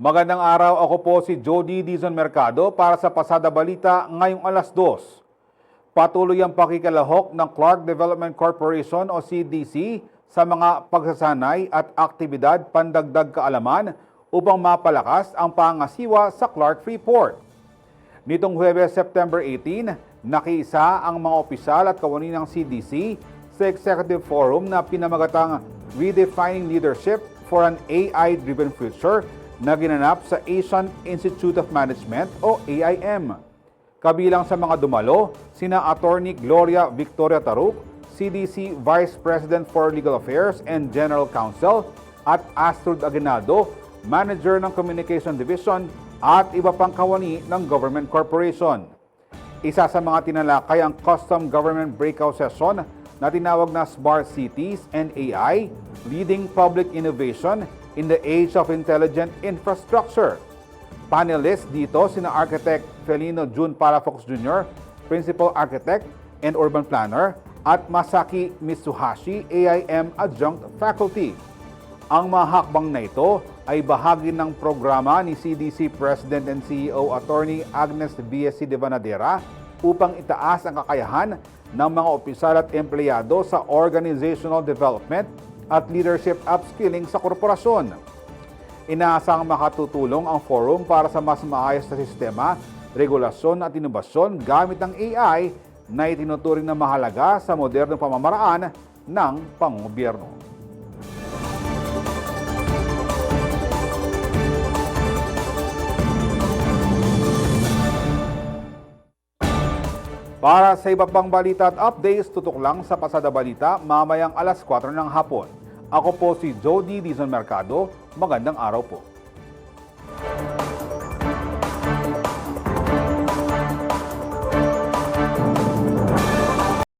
Magandang araw, ako po si Jody Dizon Mercado para sa Pasada Balita ngayong alas 2. Patuloy ang pakikalahok ng Clark Development Corporation o CDC sa mga pagsasanay at aktibidad pandagdag kaalaman upang mapalakas ang pangasiwa sa Clark Freeport. Nitong Huwebes, September 18, nakiisa ang mga opisyal at kawani ng CDC sa Executive Forum na pinamagatang Redefining Leadership for an AI-Driven Future na ginanap sa Asian Institute of Management o AIM. Kabilang sa mga dumalo, sina Attorney Gloria Victoria Taruk, CDC Vice President for Legal Affairs and General Counsel, at Astrid Aguinaldo, Manager ng Communication Division at iba pang kawani ng government corporation. Isa sa mga tinalakay ang Custom Government Breakout Session na tinawag na Smart Cities and AI, Leading Public Innovation in the Age of Intelligent Infrastructure. Panelists dito sina Architect Felino June Palafox Jr., Principal Architect and Urban Planner, at Masaki Mitsuhashi, AIM Adjunct Faculty. Ang mga hakbang na ito ay bahagi ng programa ni CDC President and CEO Attorney Agnes BSC de Vanadera upang itaas ang kakayahan ng mga opisyal at empleyado sa organizational development at leadership upskilling sa korporasyon. Inaasang makatutulong ang forum para sa mas maayos na sistema, regulasyon at inobasyon gamit ang AI na itinuturing na mahalaga sa modernong pamamaraan ng panggobyerno. Para sa iba pang balita at updates, tutok lang sa Pasada Balita mamayang alas 4 ng hapon. Ako po si Jody Dizon Mercado. Magandang araw po.